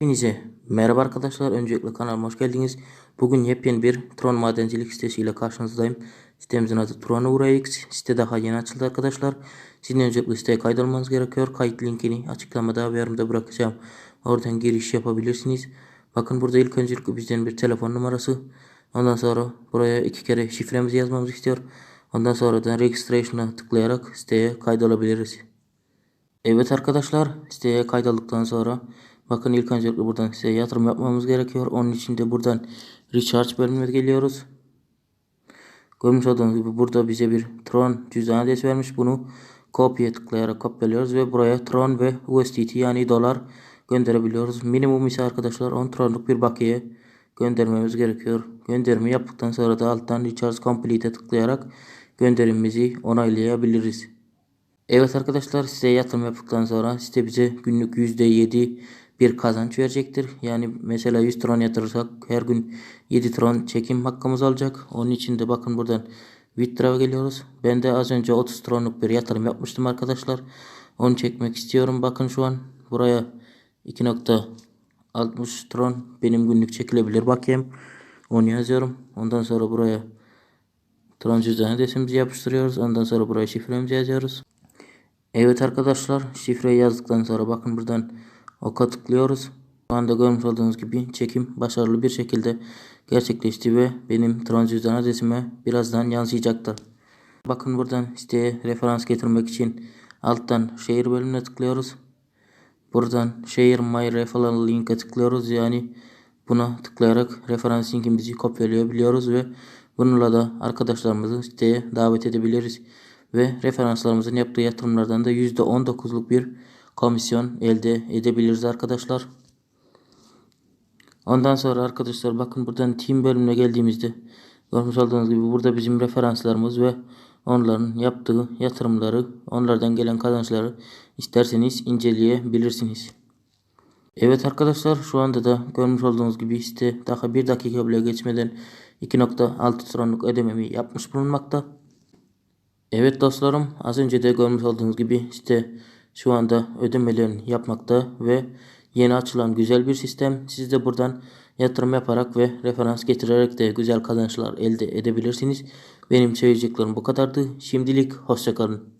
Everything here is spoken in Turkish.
Hepinize merhaba arkadaşlar. Öncelikle kanalıma hoş geldiniz. Bugün yepyeni bir Tron madencilik sitesiyle karşınızdayım. Sitemizin adı Tron URX. Site daha yeni açıldı arkadaşlar. Sizin öncelikle siteye kaydolmanız gerekiyor. Kayıt linkini açıklamada ve yorumda bırakacağım. Oradan giriş yapabilirsiniz. Bakın burada ilk öncelikle bizden bir telefon numarası. Ondan sonra buraya iki kere şifremizi yazmamızı istiyor. Ondan sonra da registration'a tıklayarak siteye kaydolabiliriz. Evet arkadaşlar siteye kaydolduktan sonra bakın ilk öncelikle buradan size yatırım yapmamız gerekiyor. Onun için de buradan recharge bölümüne geliyoruz. Görmüş olduğunuz gibi burada bize bir Tron cüzdan adresi vermiş. Bunu kopya tıklayarak kopyalıyoruz ve buraya Tron ve USDT yani dolar gönderebiliyoruz. Minimum ise arkadaşlar 10 Tron'luk bir bakiye göndermemiz gerekiyor. Gönderimi yaptıktan sonra da alttan recharge complete'e tıklayarak gönderimimizi onaylayabiliriz. Evet arkadaşlar size yatırım yaptıktan sonra site bize günlük %7 bir kazanç verecektir. Yani mesela 100 tron yatırırsak her gün 7 tron çekim hakkımız olacak. Onun için de bakın buradan withdraw'a geliyoruz. Ben de az önce 30 tronluk bir yatırım yapmıştım arkadaşlar. Onu çekmek istiyorum. Bakın şu an buraya 2.60 tron benim günlük çekilebilir bakayım. Onu yazıyorum. Ondan sonra buraya tron cüzdanı adresimizi yapıştırıyoruz. Ondan sonra buraya şifremizi yazıyoruz. Evet arkadaşlar şifreyi yazdıktan sonra bakın buradan oka tıklıyoruz. Şu anda görmüş olduğunuz gibi çekim başarılı bir şekilde gerçekleşti ve benim cüzdan adresime birazdan yansıyacaktır. Bakın buradan siteye referans getirmek için alttan şehir bölümüne tıklıyoruz. Buradan share my referral link'e tıklıyoruz. Yani buna tıklayarak referans linkimizi kopyalayabiliyoruz ve bununla da arkadaşlarımızı siteye davet edebiliriz ve referanslarımızın yaptığı yatırımlardan da %19'luk bir komisyon elde edebiliriz arkadaşlar. Ondan sonra arkadaşlar bakın buradan team bölümüne geldiğimizde görmüş olduğunuz gibi burada bizim referanslarımız ve onların yaptığı yatırımları, onlardan gelen kazançları isterseniz inceleyebilirsiniz. Evet arkadaşlar şu anda da görmüş olduğunuz gibi site daha bir dakika bile geçmeden 2.6 tronluk ödememi yapmış bulunmakta. Evet dostlarım az önce de görmüş olduğunuz gibi site şu anda ödemelerini yapmakta ve yeni açılan güzel bir sistem. Siz de buradan yatırım yaparak ve referans getirerek de güzel kazançlar elde edebilirsiniz. Benim söyleyeceklerim bu kadardı. Şimdilik hoşçakalın.